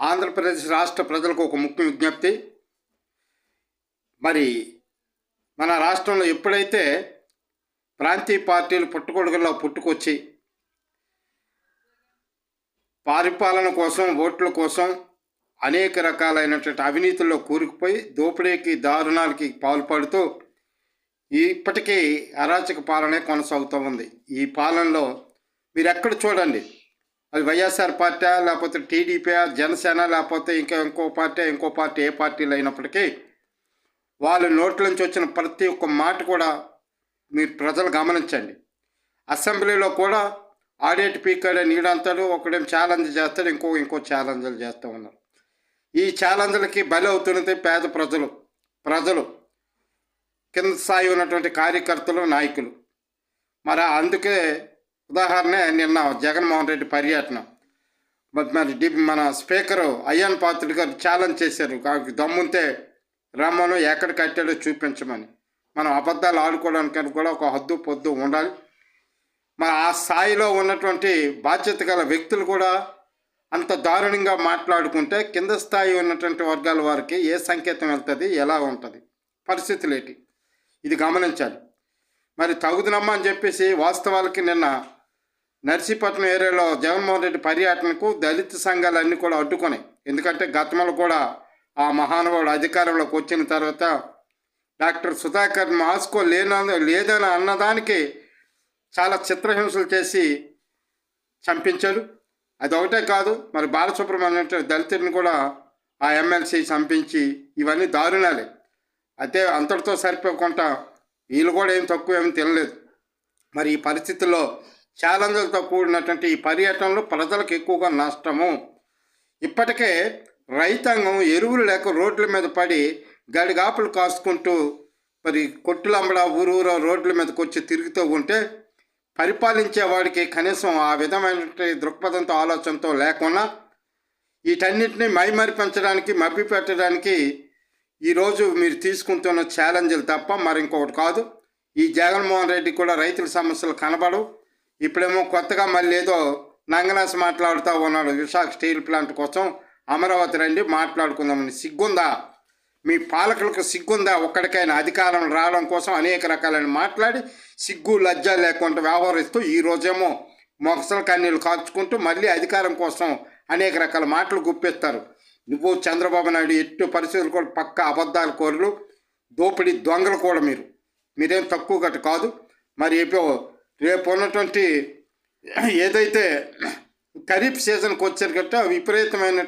ఆంధ్రప్రదేశ్ రాష్ట్ర ప్రజలకు ఒక ముఖ్య విజ్ఞప్తి. మరి మన రాష్ట్రంలో ఎప్పుడైతే ప్రాంతీయ పార్టీలు పుట్టుకొడుగుల్లో పుట్టుకొచ్చి పరిపాలన కోసం ఓట్ల కోసం అనేక రకాలైనటువంటి అవినీతుల్లో కూరుకుపోయి దోపిడీకి దారుణాలకి పాల్పడుతూ ఇప్పటికీ అరాచక పాలనే కొనసాగుతూ ఉంది. ఈ పాలనలో మీరు ఎక్కడ చూడండి. అది వైఎస్ఆర్ పార్టీ లేకపోతే టీడీపీ జనసేన లేకపోతే ఇంకా ఇంకో పార్టీ ఇంకో పార్టీ ఏ పార్టీలు అయినప్పటికీ వాళ్ళ నోట్ల నుంచి వచ్చిన ప్రతి ఒక్క మాట కూడా మీరు ప్రజలు గమనించండి. అసెంబ్లీలో కూడా ఆడియట్ పీకాడే నీడంతాడు ఒకడేం ఛాలెంజ్ చేస్తాడు ఇంకో ఇంకో ఛాలెంజ్లు చేస్తూ ఉన్నారు. ఈ ఛాలెంజ్లకి బలి అవుతున్నది పేద ప్రజలు ప్రజలు కింద స్థాయి ఉన్నటువంటి కార్యకర్తలు నాయకులు. మరి అందుకే ఉదాహరణ నిన్న జగన్మోహన్ రెడ్డి పర్యటన. మరి మరి డి మన స్పీకరు అయ్యన్ పాత్రుడు గారు ఛాలెంజ్ చేశారు. కాకి దమ్ముంటే రమ్మను ఎక్కడ కట్టాడో చూపించమని. మనం అబద్ధాలు ఆడుకోవడానికి కూడా ఒక హద్దు పొద్దు ఉండాలి. మరి ఆ స్థాయిలో ఉన్నటువంటి బాధ్యత గల వ్యక్తులు కూడా అంత దారుణంగా మాట్లాడుకుంటే కింద స్థాయి ఉన్నటువంటి వర్గాల వారికి ఏ సంకేతం వెళ్తుంది ఎలా ఉంటుంది? పరిస్థితులు ఏంటి ఇది గమనించాలి. మరి తగుదనమ్మా అని చెప్పేసి వాస్తవాలకి నిన్న నర్సీపట్నం ఏరియాలో జగన్మోహన్ రెడ్డి పర్యటనకు దళిత సంఘాలన్నీ కూడా అడ్డుకున్నాయి ఎందుకంటే గతంలో కూడా ఆ మహానుభావుడు అధికారంలోకి వచ్చిన తర్వాత డాక్టర్ సుధాకర్ మాస్కో లేన లేదని అన్నదానికి చాలా చిత్రహింసలు చేసి చంపించాడు. అది ఒకటే కాదు మరి బాలసుబ్రహ్మణ్యం దళితుడిని కూడా ఆ ఎమ్మెల్సీ చంపించి ఇవన్నీ దారుణాలే. అయితే అంతటితో సరిపోకుండా వీళ్ళు కూడా ఏం తక్కువ ఏమి తినలేదు. మరి ఈ పరిస్థితుల్లో ఛాలెంజ్లతో కూడినటువంటి ఈ పర్యటనలో ప్రజలకు ఎక్కువగా నష్టము. ఇప్పటికే రైతాంగం ఎరువులు లేక రోడ్ల మీద పడి గడిగాపులు కాసుకుంటూ మరి కొట్టులంబడా ఊరు ఊరు రోడ్ల మీదకి వచ్చి తిరుగుతూ ఉంటే పరిపాలించే వాడికి కనీసం ఆ విధమైనటువంటి దృక్పథంతో ఆలోచనతో లేకుండా వీటన్నిటిని మైమరిపించడానికి మభ్య పెట్టడానికి ఈరోజు మీరు తీసుకుంటున్న ఛాలెంజ్లు తప్ప మరి ఇంకొకటి కాదు. ఈ జగన్మోహన్ రెడ్డి కూడా రైతుల సమస్యలు కనబడవు. ఇప్పుడేమో కొత్తగా మళ్ళీ ఏదో నంగనాస్ మాట్లాడుతూ ఉన్నాడు విశాఖ స్టీల్ ప్లాంట్ కోసం. అమరావతి రండి మాట్లాడుకుందామని. సిగ్గుందా? మీ పాలకులకు సిగ్గుందా? ఒక్కడికైనా అధికారం రావడం కోసం అనేక రకాలైన మాట్లాడి సిగ్గు లజ్జ లేకుండా వ్యవహరిస్తూ ఈ రోజేమో మొగసల కన్నీళ్ళు కాల్చుకుంటూ మళ్ళీ అధికారం కోసం అనేక రకాల మాటలు గుప్పిస్తారు. నువ్వు చంద్రబాబు నాయుడు ఎట్టు పరిస్థితులు కూడా పక్క అబద్ధాల కోరలు దోపిడీ దొంగలు కూడా మీరు. మీరేం తక్కువ గట్టు కాదు. మరి ఏపీ రేపు ఉన్నటువంటి ఏదైతే ఖరీఫ్ సీజన్కి వచ్చారు గట్ట విపరీతమైన